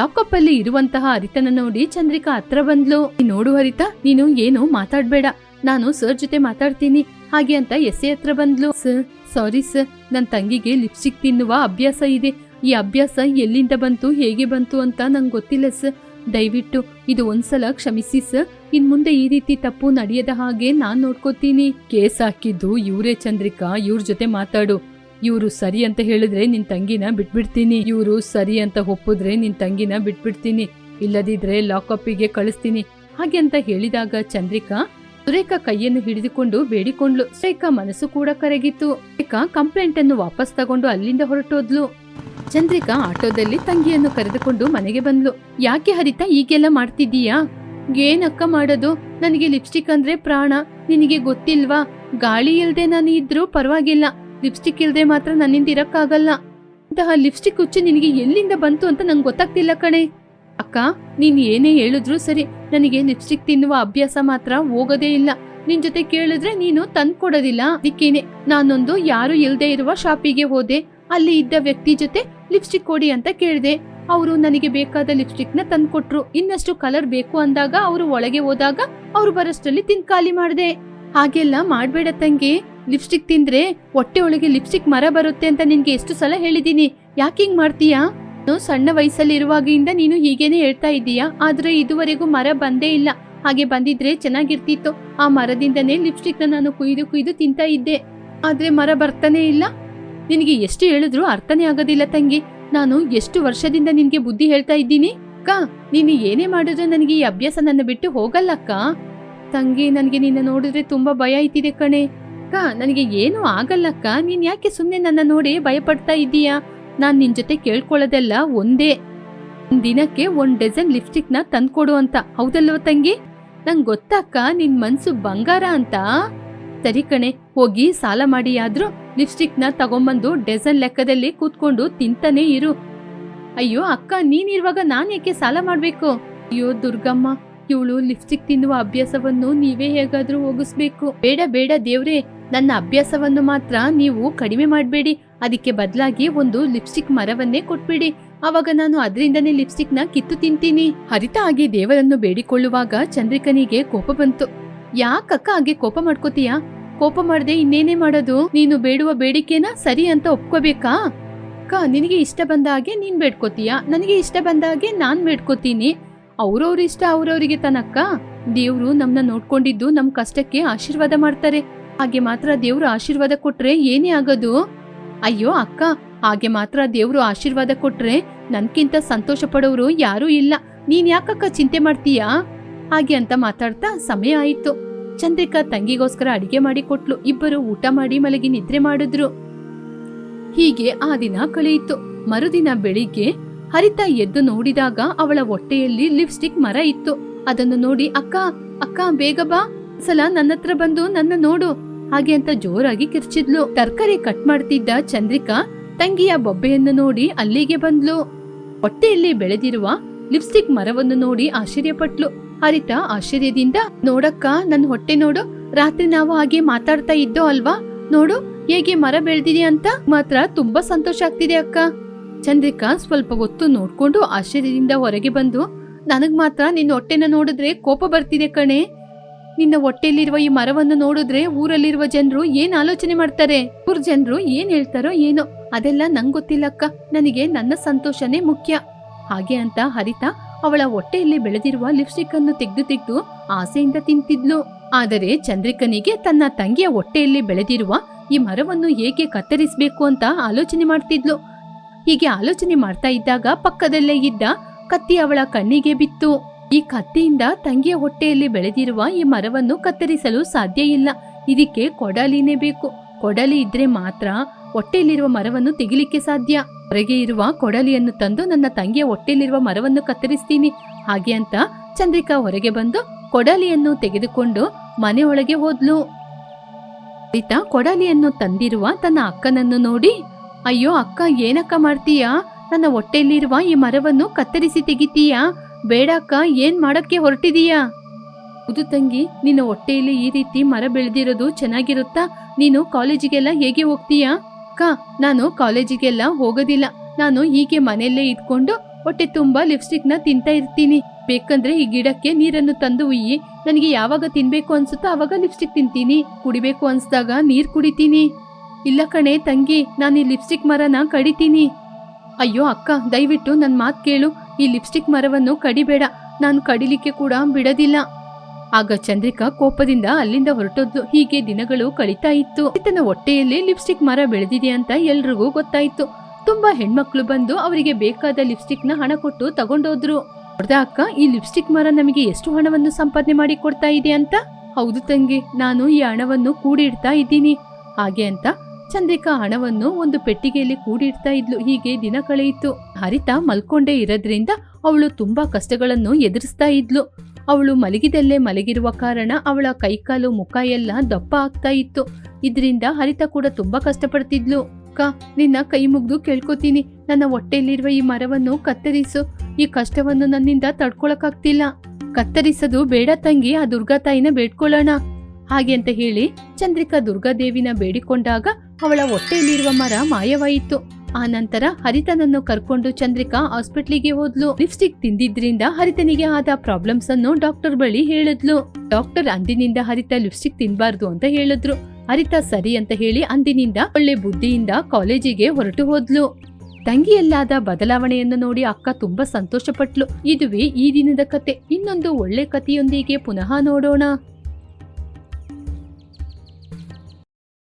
ಲಾಕಪ್ ಅಲ್ಲಿ ಇರುವಂತಹ ಹರಿತನ ನೋಡಿ ಚಂದ್ರಿಕಾ ಹತ್ರ ಬಂದ್ಲು. ನೋಡು ಹರಿತ, ನೀನು ಏನು ಮಾತಾಡ್ಬೇಡ. ನಾನು ಸರ್ ಜೊತೆ ಮಾತಾಡ್ತೀನಿ. ಹಾಗೆ ಅಂತ ಎಸ್ಸೆ ಹತ್ರ ಬಂದ್ಲು. Sir, sorry sir. ನನ್ ತಂಗಿಗೆ ಲಿಪ್ಸ್ಟಿಕ್ ತಿನ್ನುವ ಅಭ್ಯಾಸ ಇದೆ. ಈ ಅಭ್ಯಾಸ ಎಲ್ಲಿಂದ ಬಂತು, ಹೇಗೆ ಬಂತು ಅಂತ ನಂಗೆ ಗೊತ್ತಿಲ್ಲ ಸರ್. ದಯವಿಟ್ಟು ಇದು ಒಂದ್ಸಲ ಕ್ಷಮಿಸಿ ಸರ್. ಇನ್ ಮುಂದೆ ಈ ರೀತಿ ತಪ್ಪು ನಡೆಯದ ಹಾಗೆ ನಾನ್ ನೋಡ್ಕೋತೀನಿ. ಕೇಸ್ ಹಾಕಿದ್ದು ಇವರೇ ಚಂದ್ರಿಕಾ, ಇವ್ರ ಜೊತೆ ಮಾತಾಡು. ಇವ್ರು ಸರಿ ಅಂತ ಹೇಳಿದ್ರೆ ನಿನ್ ತಂಗಿನ ಬಿಟ್ಬಿಡ್ತೀನಿ. ಇವರು ಸರಿ ಅಂತ ಒಪ್ಪಿದ್ರೆ ನಿನ್ ತಂಗಿನ ಬಿಟ್ಬಿಡ್ತೀನಿ. ಇಲ್ಲದಿದ್ರೆ ಲಾಕಪ್ಪಿಗೆ ಕಳಿಸ್ತೀನಿ. ಹಾಗೆ ಅಂತ ಹೇಳಿದಾಗ ಚಂದ್ರಿಕಾ, ಸುರೇಖಾ ಕೈಯನ್ನು ಹಿಡಿದುಕೊಂಡು ಬೇಡಿಕೊಂಡ್ಲು. ಸುರೇಖಾ ಮನಸ್ಸು ಕೂಡ ಕರಗಿತ್ತು. ಸುರೇಖಾ ಕಂಪ್ಲೇಂಟ್ ಅನ್ನು ವಾಪಸ್ ತಗೊಂಡು ಅಲ್ಲಿಂದ ಹೊರಟೋದ್ಲು. ಚಂದ್ರಿಕಾ ಆಟೋದಲ್ಲಿ ತಂಗಿಯನ್ನು ಕರೆದುಕೊಂಡು ಮನೆಗೆ ಬಂದ್ಲು. ಯಾಕೆ ಹರಿತಾ ಈಗೆಲ್ಲ ಮಾಡ್ತಿದ್ದೀಯಾ? ಏನಕ್ಕ ಮಾಡೋದು? ನನಗೆ ಲಿಪ್ಸ್ಟಿಕ್ ಅಂದ್ರೆ ಪ್ರಾಣ. ನಿನಗೆ ಗೊತ್ತಿಲ್ವಾ? ಗಾಳಿ ಇಲ್ದೆ ನಾನು ಇದ್ರೂ ಪರವಾಗಿಲ್ಲ. ಲಿಪ್ಸ್ಟಿಕ್ ಇಲ್ದೆ ಮಾತ್ರ ನನ್ನಿಂದ ಇರಕ್ಕಾಗಲ್ಲ. ಇಂತಹ ಲಿಪ್ಸ್ಟಿಕ್ ಹುಚ್ಚು ನಿನಗೆ ಎಲ್ಲಿಂದ ಬಂತು ಅಂತ ನಂಗೆ ಗೊತ್ತಾಗ್ತಿಲ್ಲ ಕಣೆ. ಅಕ್ಕ, ನೀನ್ ಏನೇ ಹೇಳಿದ್ರು ಸರಿ. ನನಗೆ ಲಿಪ್ಸ್ಟಿಕ್ ತಿನ್ನುವ ಅಭ್ಯಾಸ ಮಾತ್ರ ಹೋಗೋದೇ ಇಲ್ಲ. ನಿನ್ ಜೊತೆ ಕೇಳಿದ್ರೆ ನೀನು ತಂದ್ಕೊಡೋದಿಲ್ಲ. ಅದಕ್ಕೇನೆ ನಾನೊಂದು ಯಾರು ಇಲ್ದೇ ಇರುವ ಶಾಪಿಗೆ ಹೋದೆ. ಅಲ್ಲಿ ಇದ್ದ ವ್ಯಕ್ತಿ ಜೊತೆ ಲಿಪ್ಸ್ಟಿಕ್ ಕೊಡಿ ಅಂತ ಕೇಳಿದೆ. ಅವರು ನನಗೆ ಬೇಕಾದ ಲಿಪ್ಸ್ಟಿಕ್ನ ತಂದ್ಕೊಟ್ರು. ಇನ್ನಷ್ಟು ಕಲರ್ ಬೇಕು ಅಂದಾಗ ಅವರು ಒಳಗೆ ಹೋದಾಗ ಅವ್ರು ಬರೋಷ್ಟರಲ್ಲಿ ತಿನ್ ಖಾಲಿ ಮಾಡ್ದೆ. ಹಾಗೆಲ್ಲ ಮಾಡ್ಬೇಡ ತಂಗಿ. ಲಿಪ್ಸ್ಟಿಕ್ ತಿಂದ್ರೆ ಹೊಟ್ಟೆ ಒಳಗೆ ಲಿಪ್ಸ್ಟಿಕ್ ಮರ ಬರುತ್ತೆ ಅಂತ ನಿನ್ಗೆ ಎಷ್ಟು ಸಲ ಹೇಳಿದೀನಿ. ಯಾಕೆ ಹಿಂಗ್ ಮಾಡ್ತೀಯಾ? ಸಣ್ಣ ವಯಸ್ಸಲ್ಲಿ ಇರುವಾಗಿಂದ ನೀನು ಹೀಗೇನೆ ಹೇಳ್ತಾ ಇದ್ದೀಯಾ? ಆದ್ರೆ ಇದುವರೆಗೂ ಮರ ಬಂದೇ ಇಲ್ಲ. ಹಾಗೆ ಬಂದಿದ್ರೆ ಚೆನ್ನಾಗಿರ್ತಿತ್ತು. ಆ ಮರದಿಂದನೇ ಲಿಪ್ಸ್ಟಿಕ್ನ ನಾನು ಕುಯ್ದು ಕುಯ್ದು ತಿಂತಾ ಇದ್ದೆ. ಆದ್ರೆ ಮರ ಬರ್ತಾನೆ ಇಲ್ಲ. ನಿನಗೆ ಎಷ್ಟು ಹೇಳಿದ್ರು ಅರ್ಥನೇ ಆಗೋದಿಲ್ಲ ತಂಗಿ. ನಾನು ಎಷ್ಟು ವರ್ಷದಿಂದ ನಿನ್ಗೆ ಬುದ್ಧಿ ಹೇಳ್ತಾ ಇದ್ದೀನಿ? ಅಕ್ಕ, ನೀನು ಏನೇ ಮಾಡಿದ್ರು ನನಗೆ ಈ ಅಭ್ಯಾಸ ನನ್ನ ಬಿಟ್ಟು ಹೋಗಲ್ಲಕ್ಕ ತಂಗಿ, ನನಗೆ ನಿನ್ನ ನೋಡಿದ್ರೆ ತುಂಬಾ ಭಯ ಆಯ್ತಿದೆ ಕಣೆ. ಅಕ್ಕ, ನನಗೆ ಏನೂ ಆಗಲ್ಲಕ್ಕ ನೀನ್ ಯಾಕೆ ಸುಮ್ಮನೆ ನನ್ನ ನೋಡಿ ಭಯಪಡ್ತಾ ಇದ್ದೀಯಾ ನಾನ್ ನಿನ್ ಜೊತೆ ಕೇಳ್ಕೊಳ್ಳೋದೆಲ್ಲ ಒಂದೇ. ದಿನಕ್ಕೆ ಒಂದ್ ಡಜನ್ ಲಿಪ್ಸ್ಟಿಕ್ನ ತಂದ್ಕೊಡು ಅಂತ. ಹೌದಲ್ವ ತಂಗಿ? ನಂಗೆ ಗೊತ್ತಕ್ಕ ನಿನ್ ಮನ್ಸು ಬಂಗಾರ ಅಂತ? ಸರಿ ಕಣೆ, ಹೋಗಿ ಸಾಲ ಮಾಡಿ. ಆದ್ರೂ ಲಿಪ್ಸ್ಟಿಕ್ನ ತಗೊಂಬಂದು ಡಜನ್ ಲೆಕ್ಕದಲ್ಲಿ ಕೂತ್ಕೊಂಡು ತಿಂತಾನೆ ಇರು. ಅಯ್ಯೋ ಅಕ್ಕ ನೀನಿರುವಾಗ ನಾನ್ ಯಾಕೆ ಸಾಲ ಮಾಡ್ಬೇಕು? ಅಯ್ಯೋ ದುರ್ಗಮ್ಮ, ಇವಳು ಲಿಪ್ಸ್ಟಿಕ್ ತಿನ್ನುವ ಅಭ್ಯಾಸವನ್ನು ನೀವೇ ಹೇಗಾದ್ರೂ ಹೋಗಿಸ್ಬೇಕು. ಬೇಡ ಬೇಡ ದೇವ್ರೆ. ನನ್ನ ಅಭ್ಯಾಸವನ್ನು ಮಾತ್ರ ನೀವು ಕಡಿಮೆ ಮಾಡಬೇಡಿ. ಅದಕ್ಕೆ ಬದಲಾಗಿ ಒಂದು ಲಿಪ್ಸ್ಟಿಕ್ ಮರವನ್ನೇ ಕೊಟ್ಬಿಡಿ. ಅವಾಗ ನಾನು ಅದರಿಂದನೇ ಲಿಪ್ಸ್ಟಿಕ್ನ ಕಿತ್ತು ತಿಂತೀನಿ. ಹರಿತ ಆಗಿ ದೇವರನ್ನು ಬೇಡಿಕೊಳ್ಳುವಾಗ ಚಂದ್ರಿಕನಿಗೆ ಕೋಪ ಬಂತು. ಯಾಕಕ್ಕ ಹಾಗೆ ಕೋಪ ಮಾಡ್ಕೋತೀಯಾ? ಕೋಪ ಮಾಡದೆ ಇನ್ನೇನೇ ಮಾಡೋದು? ನೀನು ಬೇಡುವ ಬೇಡಿಕೆನ ಸರಿ ಅಂತ ಒಪ್ಕೋಬೇಕಾ? ಅಕ್ಕ, ನಿನಗೆ ಇಷ್ಟ ಬಂದ ಹಾಗೆ ನೀನ್ ಬೇಡ್ಕೋತೀಯ? ನನಗೆ ಇಷ್ಟ ಬಂದ ಹಾಗೆ ನಾನ್ ಬೇಡ್ಕೋತೀನಿ. ಅವ್ರವ್ರ ಇಷ್ಟ ಅವ್ರವ್ರಿಗೆ ತನಕ್ಕ. ದೇವ್ರು ನಮ್ನ ನೋಡ್ಕೊಂಡಿದ್ದು ನಮ್ ಕಷ್ಟಕ್ಕೆ ಆಶೀರ್ವಾದ ಮಾಡ್ತಾರೆ. ಹಾಗೆ ಮಾತ್ರ ದೇವ್ರ ಆಶೀರ್ವಾದ ಕೊಟ್ರೆ ಏನೇ ಆಗೋದು? ಅಯ್ಯೋ ಅಕ್ಕ, ಹಾಗೆ ಮಾತ್ರ ದೇವ್ರು ಆಶೀರ್ವಾದ ಕೊಟ್ರೆ ನನ್ಕಿಂತ ಸಂತೋಷ ಪಡೋರು ಯಾರೂ ಇಲ್ಲ. ನೀನ್ ಯಾಕಕ್ಕ ಚಿಂತೆ ಮಾಡ್ತೀಯಾ? ಹಾಗೆ ಅಂತ ಮಾತಾಡ್ತಾ ಸಮಯ ಆಯಿತು. ಚಂದ್ರಿಕಾ ತಂಗಿಗೋಸ್ಕರ ಅಡಿಗೆ ಮಾಡಿ ಕೊಟ್ಲು. ಇಬ್ಬರು ಊಟ ಮಾಡಿ ಮಲಗಿ ನಿದ್ರೆ ಮಾಡಿದ್ರು. ಹೀಗೆ ಆ ದಿನ ಕಳೆಯಿತು. ಮರುದಿನ ಬೆಳಿಗ್ಗೆ ಹರಿತಾ ಎದ್ದು ನೋಡಿದಾಗ ಅವಳ ಹೊಟ್ಟೆಯಲ್ಲಿ ಲಿಪ್ಸ್ಟಿಕ್ ಮರ ಇತ್ತು. ಅದನ್ನು ನೋಡಿ, ಅಕ್ಕ ಅಕ್ಕ, ಬೇಗ ಬಾ. ಸಲ ನನ್ನ ಹತ್ರ ಬಂದು ನನ್ನ ನೋಡು. ಹಾಗೆ ಅಂತ ಜೋರಾಗಿ ಕಿರ್ಚಿದ್ಲು. ತರಕಾರಿ ಕಟ್ ಮಾಡ್ತಿದ್ದ ಚಂದ್ರಿಕಾ ತಂಗಿಯ ಬೊಬ್ಬೆಯನ್ನು ನೋಡಿ ಅಲ್ಲಿಗೆ ಬಂದ್ಲು. ಹೊಟ್ಟೆಯಲ್ಲಿ ಬೆಳೆದಿರುವ ಲಿಪ್ಸ್ಟಿಕ್ ಮರವನ್ನು ನೋಡಿ ಆಶ್ಚರ್ಯಪಟ್ಲು. ಹರಿತ ಆಶ್ಚರ್ಯದಿಂದ, ನೋಡಕ್ಕ ನನ್ನ ಹೊಟ್ಟೆ ನೋಡು. ರಾತ್ರಿ ನಾವು ಹಾಗೆ ಮಾತಾಡ್ತಾ ಇದ್ದೋ ಅಲ್ವಾ? ನೋಡು, ಹೇಗೆ ಮರ ಬೆಳೆದಿದೆ ಅಂತ ಮಾತ್ರ ತುಂಬಾ ಸಂತೋಷ ಆಗ್ತಿದೆ ಅಕ್ಕ. ಚಂದ್ರಿಕಾ ಸ್ವಲ್ಪ ಹೊತ್ತು ನೋಡ್ಕೊಂಡು ಆಶ್ಚರ್ಯದಿಂದ ಹೊರಗೆ ಬಂದು, ನನಗ್ ಮಾತ್ರ ನಿನ್ನ ಹೊಟ್ಟೆನ ನೋಡಿದ್ರೆ ಕೋಪ ಬರ್ತಿದೆ ಕಣೆ. ನಿನ್ನ ಹೊಟ್ಟೆಯಲ್ಲಿರುವ ಈ ಮರವನ್ನು ನೋಡಿದ್ರೆ ಊರಲ್ಲಿರುವ ಜನರು ಏನ್ ಆಲೋಚನೆ ಮಾಡ್ತಾರೆ? ಊರ್ ಜನರು ಏನ್ ಹೇಳ್ತಾರೋ ಏನೋ. ಅದೆಲ್ಲ ನಂಗ್ ಗೊತ್ತಿಲ್ಲಕ್ಕ ನನಗೆ ನನ್ನ ಸಂತೋಷನೇ ಮುಖ್ಯ. ಹಾಗೆ ಅಂತ ಹರಿತ ಅವಳ ಹೊಟ್ಟೆಯಲ್ಲಿ ಬೆಳೆದಿರುವ ಲಿಪ್ಸ್ಟಿಕ್ ಅನ್ನು ತೆಗೆದು ತೆಗೆದು ಆಸೆಯಿಂದ ತಿಂತಿದ್ಲು. ಆದರೆ ಚಂದ್ರಿಕನಿಗೆ ತನ್ನ ತಂಗಿಯ ಹೊಟ್ಟೆಯಲ್ಲಿ ಬೆಳೆದಿರುವ ಈ ಮರವನ್ನು ಹೇಗೆ ಕತ್ತರಿಸಬೇಕು ಅಂತ ಆಲೋಚನೆ ಮಾಡ್ತಿದ್ಲು. ಹೀಗೆ ಆಲೋಚನೆ ಮಾಡ್ತಾ ಇದ್ದಾಗ ಪಕ್ಕದಲ್ಲೇ ಇದ್ದ ಕತ್ತಿ ಅವಳ ಕಣ್ಣಿಗೆ ಬಿತ್ತು. ಈ ಕತ್ತಿಯಿಂದ ತಂಗಿಯ ಹೊಟ್ಟೆಯಲ್ಲಿ ಬೆಳೆದಿರುವ ಈ ಮರವನ್ನು ಕತ್ತರಿಸಲು ಸಾಧ್ಯ ಇಲ್ಲ. ಇದಕ್ಕೆ ಕೊಡಲಿನೇ ಬೇಕು. ಕೊಡಲಿ ಇದ್ರೆ ಮಾತ್ರ ಹೊಟ್ಟೆಯಲ್ಲಿರುವ ಮರವನ್ನು ತೆಗಿಲಿಕ್ಕೆ ಸಾಧ್ಯ. ಹೊರಗೆ ಇರುವ ಕೊಡಲಿಯನ್ನು ತಂದು ನನ್ನ ತಂಗಿಯ ಹೊಟ್ಟೆಯಲ್ಲಿರುವ ಮರವನ್ನು ಕತ್ತರಿಸ್ತೀನಿ. ಹಾಗೆ ಅಂತ ಚಂದ್ರಿಕಾ ಹೊರಗೆ ಬಂದು ಕೊಡಲಿಯನ್ನು ತೆಗೆದುಕೊಂಡು ಮನೆಯೊಳಗೆ ಹೋದ್ಲು. ಸೀತಾ ಕೊಡಲಿಯನ್ನು ತಂದಿರುವ ತನ್ನ ಅಕ್ಕನನ್ನು ನೋಡಿ, ಅಯ್ಯೋ ಅಕ್ಕ, ಏನಕ್ಕ ಮಾಡ್ತೀಯಾ? ನನ್ನ ಹೊಟ್ಟೆಯಲ್ಲಿರುವ ಈ ಮರವನ್ನು ಕತ್ತರಿಸಿ ತೆಗಿತೀಯಾ? ಬೇಡ ಅಕ್ಕ ಏನ್ ಮಾಡಕ್ಕೆ ಹೊರಟಿದೀಯಾ? ಹೌದು ತಂಗಿ, ನಿನ್ನ ಹೊಟ್ಟೆಯಲ್ಲಿ ಈ ರೀತಿ ಮರ ಬೆಳೆದಿರೋದು ಚೆನ್ನಾಗಿರುತ್ತಾ? ನೀನು ಕಾಲೇಜಿಗೆಲ್ಲ ಹೇಗೆ ಹೋಗ್ತೀಯಾ? ಅಕ್ಕ, ನಾನು ಕಾಲೇಜಿಗೆಲ್ಲ ಹೋಗೋದಿಲ್ಲ. ನಾನು ಹೀಗೆ ಮನೆಯಲ್ಲೇ ಇದ್ಕೊಂಡು ಹೊಟ್ಟೆ ತುಂಬಾ ಲಿಪ್ಸ್ಟಿಕ್ನ ತಿಂತಾ ಇರ್ತೀನಿ. ಬೇಕಂದ್ರೆ ಈ ಗಿಡಕ್ಕೆ ನೀರನ್ನು ತಂದು ಉಯ್ಯಿ. ನನಗೆ ಯಾವಾಗ ತಿನ್ಬೇಕು ಅನ್ಸುತ್ತೋ ಅವಾಗ ಲಿಪ್ಸ್ಟಿಕ್ ತಿಂತೀನಿ. ಕುಡಿಬೇಕು ಅನ್ಸ್ದಾಗ ನೀರ್ ಕುಡಿತೀನಿ. ಇಲ್ಲ ಕಣೆ ತಂಗಿ, ನಾನು ಈ ಲಿಪ್ಸ್ಟಿಕ್ ಮರನ ಕಡಿತೀನಿ. ಅಯ್ಯೋ ಅಕ್ಕ, ದಯವಿಟ್ಟು ನನ್ನ ಮಾತು ಕೇಳು. ಈ ಲಿಪ್ಸ್ಟಿಕ್ ಮರವನ್ನು ಕಡಿಬೇಡ, ನಾನು ಕಡಿಲಿಕ್ಕೆ ಕೂಡ ಬಿಡದಿಲ್ಲ. ಆಗ ಚಂದ್ರಿಕಾ ಕೋಪದಿಂದ ಅಲ್ಲಿಂದ ಹೊರಟದ್ದು ಹೀಗೆ ದಿನಗಳು ಕಳೀತಾ ಇತ್ತು. ತನ್ನ ಹೊಟ್ಟೆಯಲ್ಲಿ ಲಿಪ್ಸ್ಟಿಕ್ ಮರ ಬೆಳೆದಿದೆ ಅಂತ ಎಲ್ರಿಗೂ ಗೊತ್ತಾಯ್ತು. ತುಂಬಾ ಹೆಣ್ಮಕ್ಳು ಬಂದು ಅವರಿಗೆ ಬೇಕಾದ ಲಿಪ್ಸ್ಟಿಕ್ನ ಹಣ ಕೊಟ್ಟು ತಗೊಂಡೋದ್ರು. ಹೊಡೆದ ಅಕ್ಕ, ಈ ಲಿಪ್ಸ್ಟಿಕ್ ಮರ ನಮಗೆ ಎಷ್ಟು ಹಣವನ್ನು ಸಂಪಾದನೆ ಮಾಡಿ ಕೊಡ್ತಾ ಇದೆ ಅಂತ? ಹೌದು ತಂಗಿ, ನಾನು ಈ ಹಣವನ್ನು ಕೂಡಿಡ್ತಾ ಇದ್ದೀನಿ. ಹಾಗೆ ಅಂತ ಚಂದ್ರಿಕಾ ಹಣವನ್ನು ಒಂದು ಪೆಟ್ಟಿಗೆಯಲ್ಲಿ ಕೂಡಿಡ್ತಾ ಇದ್ಲು. ಹೀಗೆ ದಿನ ಕಳೆಯಿತು. ಹರಿತ ಮಲ್ಕೊಂಡೇ ಇರೋದ್ರಿಂದ ಅವಳು ತುಂಬಾ ಕಷ್ಟಗಳನ್ನು ಎದುರಿಸ್ತಾ ಇದ್ಲು. ಅವಳು ಮಲಗಿದಲ್ಲೇ ಮಲಗಿರುವ ಕಾರಣ ಅವಳ ಕೈಕಾಲು ಮುಖ ಎಲ್ಲ ದಪ್ಪ ಆಗ್ತಾ ಇತ್ತು. ಇದರಿಂದ ಹರಿತ ಕೂಡ ತುಂಬಾ ಕಷ್ಟಪಡ್ತಿದ್ಲು. ಅಕ್ಕ, ನಿನ್ನ ಕೈ ಮುಗ್ದು ಕೇಳ್ಕೊತೀನಿ. ನನ್ನ ಹೊಟ್ಟೆಯಲ್ಲಿರುವ ಈ ಮರವನ್ನು ಕತ್ತರಿಸು. ಈ ಕಷ್ಟವನ್ನು ನನ್ನಿಂದ ತಡ್ಕೊಳಕ್ಕಾಗ್ತಿಲ್ಲ. ಕತ್ತರಿಸದು ಬೇಡ ತಂಗಿ, ಆ ದುರ್ಗಾ ತಾಯಿನ ಬೇಡ್ಕೊಳ್ಳೋಣ. ಹಾಗೆ ಅಂತ ಹೇಳಿ ಚಂದ್ರಿಕಾ ದುರ್ಗಾದೇವಿನ ಬೇಡಿಕೊಂಡಾಗ ಅವಳ ಹೊಟ್ಟೆಯಲ್ಲಿರುವ ಮರ ಮಾಯವಾಯಿತು. ಆ ನಂತರ ಹರಿತನನ್ನು ಕರ್ಕೊಂಡು ಚಂದ್ರಿಕಾ ಹಾಸ್ಪಿಟ್ಲಿಗೆ ಹೋದ್ಲು. ಲಿಪ್ಸ್ಟಿಕ್ ತಿಂದಿದ್ರಿಂದ ಹರಿತನಿಗೆ ಆದ ಪ್ರಾಬ್ಲಮ್ಸ್ ಅನ್ನು ಡಾಕ್ಟರ್ ಬಳಿ ಹೇಳಿದ್ಲು. ಡಾಕ್ಟರ್ ಅಂದಿನಿಂದ ಹರಿತ ಲಿಪ್ಸ್ಟಿಕ್ ತಿನ್ಬಾರ್ದು ಅಂತ ಹೇಳಿದ್ರು. ಹರಿತ ಸರಿ ಅಂತ ಹೇಳಿ ಅಂದಿನಿಂದ ಒಳ್ಳೆ ಬುದ್ಧಿಯಿಂದ ಕಾಲೇಜಿಗೆ ಹೊರಟು ಹೋದ್ಲು. ತಂಗಿಯಲ್ಲಾದ ಬದಲಾವಣೆಯನ್ನು ನೋಡಿ ಅಕ್ಕ ತುಂಬಾ ಸಂತೋಷಪಟ್ಲು. ಇದುವೇ ಈ ದಿನದ ಕತೆ. ಇನ್ನೊಂದು ಒಳ್ಳೆ ಕಥೆಯೊಂದಿಗೆ ಪುನಃ ನೋಡೋಣ.